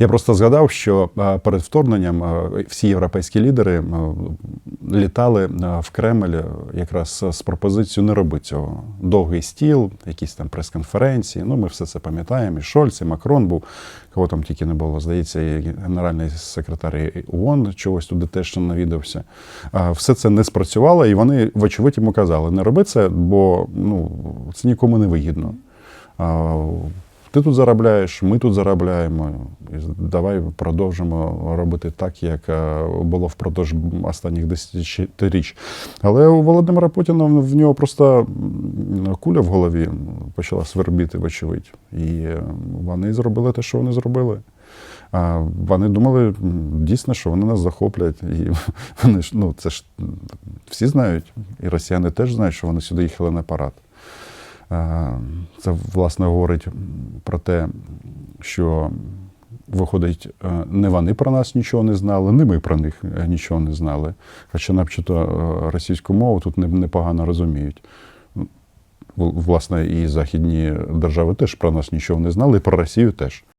Я просто згадав, що перед вторгненням всі європейські лідери літали в Кремль якраз з пропозицією не робити цього. Довгий стіл, якісь там прес-конференції. Ну, ми все це пам'ятаємо. І Шольц, і Макрон був, кого там тільки не було. Здається, і генеральний секретар ООН чогось туди теж навідався. Все це не спрацювало, і вони, вочевидь, йому казали: не роби це, бо ну, це нікому не вигідно. Ти тут заробляєш, ми тут заробляємо. І давай продовжимо робити так, як е, було впродовж останніх десятиріч. Але у Володимира Путіна в нього просто куля в голові почала свербіти, вочевидь. І е, вони зробили те, що вони зробили. А вони думали дійсно, що вони нас захоплять. І вони ж, ну, це ж всі знають, і росіяни теж знають, що вони сюди їхали на парад. Е, Це, власне, говорить про те, що виходить, е, не вони про нас нічого не знали, не ми про них е, нічого не знали. Хоча начебто російську мову тут непогано розуміють. Власне, і західні держави теж про нас нічого не знали, і про Росію теж.